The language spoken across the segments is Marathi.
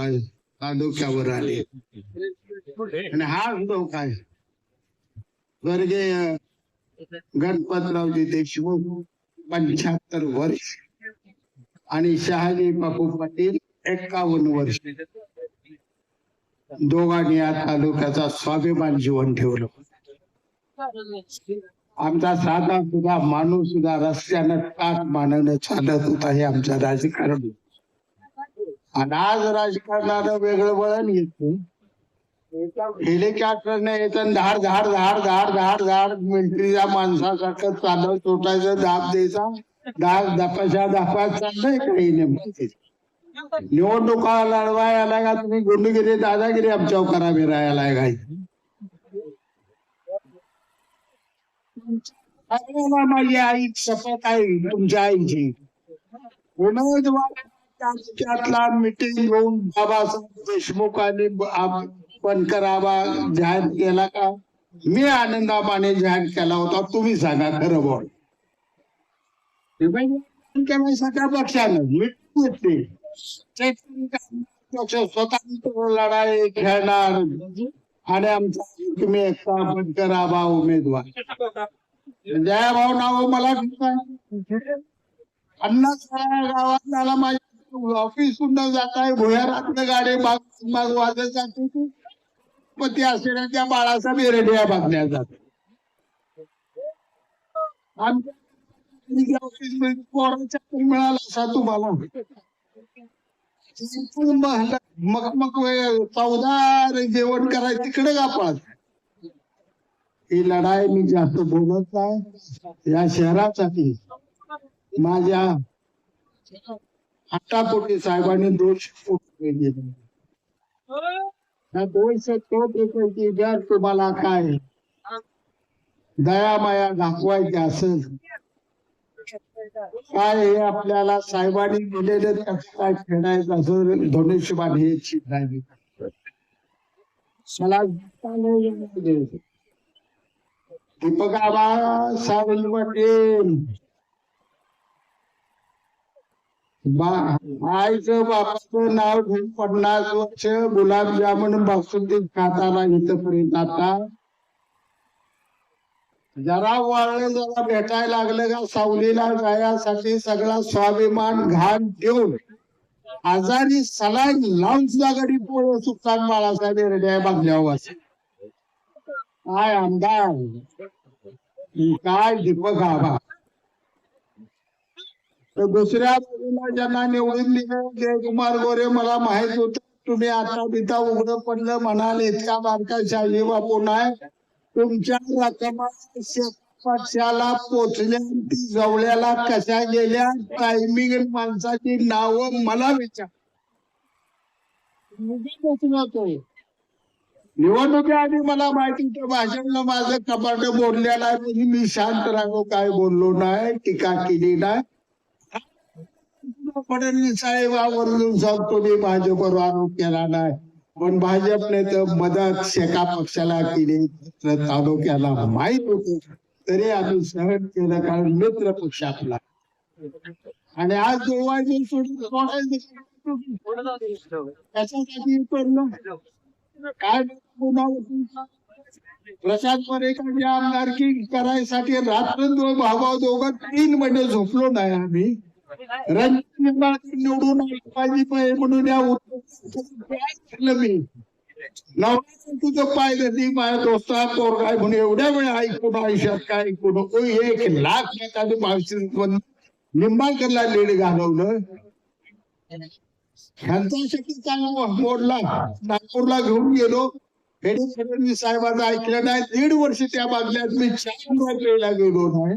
आपला धोक्यावर आले. आणि हा धोका आहे स्वर्गीय गणपतरावजी देशमुख पंच्याहत्तर वर्ष आणि शहाजी बापू पाटील एक्कावन्न वर्ष. दोघांनी या तालुक्याचा स्वाभिमान जीवन ठेवलं. आमचा साधा सुद्धा माणूस सुद्धा रस्त्यानं टाक मानणं चालत होता हे आमचं राजकारण. आणि आज राजकारणाला वेगळं वळण येत हेलिकॉप्टरने येतं धार धार धार धार धार धार मिलिटरीच्या माणसासारखं चालत सुटायचं दाब द्यायचा. दाब दपाशा दपा चाललंय काही नेमकं. निवडणुका लढवाय आलाय का तुम्ही गुंडगिरी दादागिरी आमच्या करा बिरायला काय अरे माझी आई शपथ आहे तुमच्या आईची. उमेदवार त्यातला मिटिंग घेऊन बाबासाहेब देशमुखांनी बनकर आबा जाहीर केला का? मी आनंदाबाने जाहीर केला होता. तुम्ही सांगा खरं बोल. सगळ्या पक्षानं मिटिंग घेतली. पक्ष स्वतंत्र लढाई खेळणार. आणि आमचा तुम्ही एकटा बनकर आबा उमेदवार. जया भाऊ नाव मला पन्नास गावात झाला माझ्या ऑफिस न जात आहे भुयारातनं गाडी माग माग वाजत जाते ती. पण ती असलेल्या बाळाचा रेडिया बांधल्या जात आमच्या ऑफिसमध्ये पोराचा मिळाला असा तुम्हाला? मग मग चौदा जेवण करायचं तिकडे का ही लढाई मी जास्त बोलत नाही. या शहरासाठी. माझ्या अट्टापोटी साहेबांनी दोनशे कोटी दिले? या दोनशे कोटी जर तुम्हाला काय दयामाया दाखवायची असेल काय हे आपल्याला साहेबांनी दिलेले त्याचं काय खेळायचं असं धनुष्यबाण हे चिन्ह मला दीपक आबा सावंत आईचं बापाचं नाव घेऊन पन्नास वर्ष गुलाबजामुन बासुंदी खाताना इथपर्यंत आता जरा वळलं जरा भेटायला लागलं का सावलीला जाण्यासाठी सगळा स्वाभिमान घाण देऊन आजारी सलाईन लावून सुद्धा गडी पोळ सुलतान बाळासाहेब रेड्या बांधल्यावर. काय आमदार? काय दीपक आबा तर दुसऱ्या बाजूला ज्यांना निवडून दिलं जयकुमार गोरे मला माहीत होत. तुम्ही आता बिता उघड पडलं म्हणाल इतका बारका शाही बापू नाही. तुमच्या रकमा पक्षाला पोचल्या ती जवळ्याला कशा गेल्या टायमिंग माणसाची नाव मला विचार. निवडणुकीआधी मला माहिती होतं भाषणला माझं कपाट बोललेलं आहे मी शांत राहू काय बोललो नाही टीका केली नाही. फडणवीस साहेबावरून सांगतो मी भाजपवर आरोप केला नाही पण भाजपने तर मदत शेका पक्षाला केली तालुक्याला माहीत होत तरी आम्ही सहन केलं कारण मित्र पक्ष आपला आणि आज जोवायचं सोडायचं त्याच्यासाठी पडलं काय पुन्हा प्रशांत परेकर आमदारकी करायसाठी रात्र दोन भावा दोघं तीन महिने झोपलो नाही आम्ही. निंबाळकर निवडून पाहिजे म्हणून या उत्तर मी नवऱ्याचं तुझं पाहिलं ती माझ्या दोस्ता पोर आहे म्हणून एवढ्या वेळ ऐकून आयुष्यात काय ऐकू नको एक लाख एखादी मावशी निंबाळकरला लीड घालवलं. ह्यांचा शक्ती चांगला मोडला नागपूरला घेऊन गेलो. हे फडणवीस साहेबांना ऐकलं नाही. दीड वर्ष त्या बाजल्यात मी चार वेळेला गेलो नाही.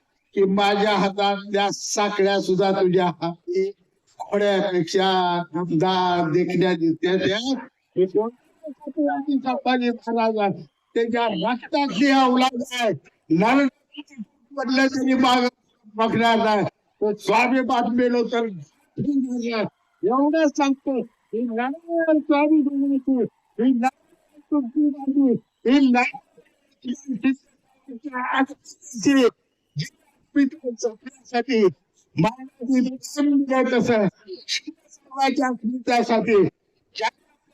की माझ्या हातातल्या साकड्या सुद्धा तुझ्या हाती घोड्यापेक्षा दमदार देखण्या दिसत्या त्या. त्याच्या रक्तातली अवलाद आहे. नर पडलं तरी माग बघणार नाही. तो स्वामी बातमेलो तर एवढं सांगतो ही नारायण स्वामी बनवायची ही नारायण तुमची माझी ही नारायण जपण्यासाठी कसं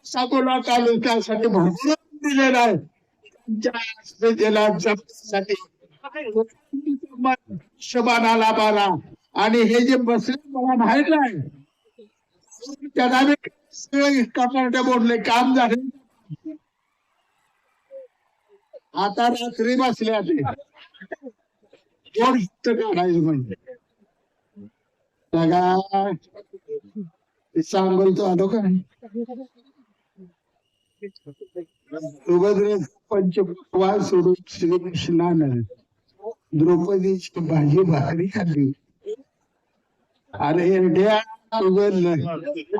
सातोला तालुक्यासाठी भरपूर दिलेला आहे तुमच्या जपण्यासाठी शबानाला बारा आणि हे जे बसले मला माहीत आहे त्यांना मी सगळे कपाटे बोलले काम झाले. आता रात्री बसले ते दोन फक्त काढायचं म्हणजे बघा ते सांगोल तो आलो का सुभद्रे पंचवार सोडून श्रीकृष्णानं द्रौपदीची भाजी भाकरी खाल्ली अरे एवढ्या उघडलं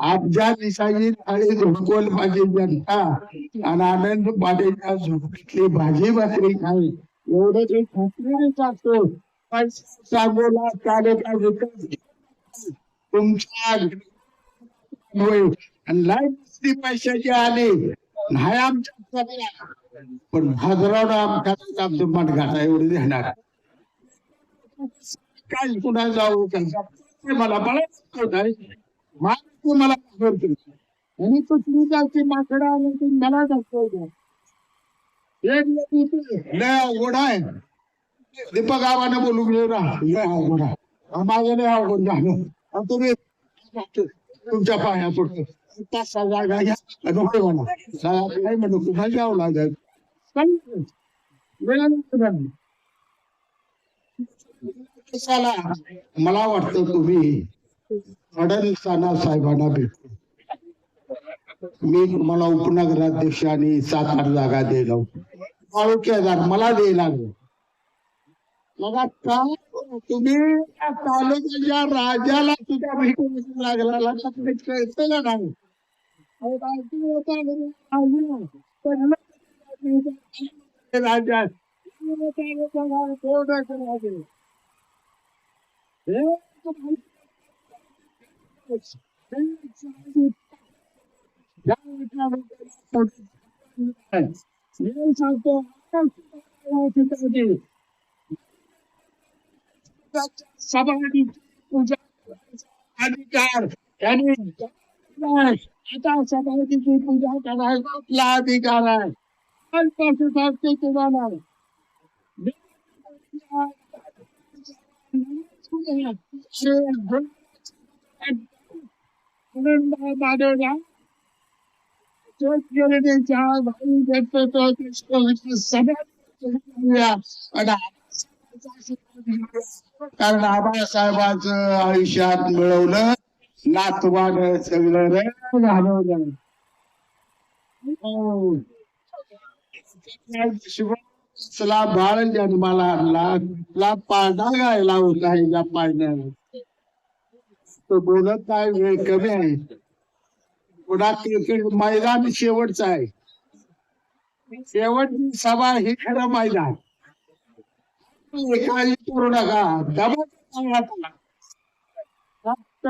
आपल्या दिसाची थाळी झोपवल माझी जनता आणि आनंद पाटेच्या झोपडीतली भाजी भाकरी खाई एवढं ते खात्री असतो सांगोला तालुका विकास. तुमच्या पैशाची आली. नाही आमच्या पण भाजरावनं आमच्या आमचं मन घाटा एवढे देणार. काय कुणा जाऊ का ते मला मला कळत आहे. मला मला करतो आणि तो तुम्ही जाते माकडा आला मला दाखवतो एक लय आहे. दीपक बोलून ना. आहे. माझं लय अवघड झालं. तुम्ही तुमच्या पाया पडतो. पाच सहा जागा घ्या. नको म्हणा सहा काय म्हणतो तुम्हाला जावं लागेल? काही वेळानंतर कशाला? मला वाटतं तुम्ही फडणवीसांना साहेबांना भेटतो मी तुम्हाला उपनगराध्यक्ष आणि सात आठ जागा दिलो तालुक्यादार मला द्यायला लागलो. मग आता तुम्ही त्या तालुक्याच्या राजाला सुद्धा भेटून लागला लक्षात कळतं का नाही अहो, राजा. सांगतो सभागी पूजा. अधिकार यांनी आता सभागीची पूजा करायला आपला अधिकार आहे पण कसं तुम्हाला मानवला सभा कारण आबासाहेबांच आयुष्यात मिळवलं नातवान सगळं घालवलं शिवला बाळ जन्माला आणला तिला पाळणा गायला होता हिला पाळण्यावर तो बोलत काय वेळ कमी आहे. पुन्हा क्रिकेट मैदान शेवटचा आहे. शेवटची सभा हे खरं मैदान. एकाही करू नका. दबा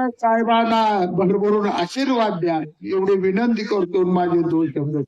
साहेबांना भरभरून आशीर्वाद द्या. एवढी विनंती करतो माझे दोन शब्द.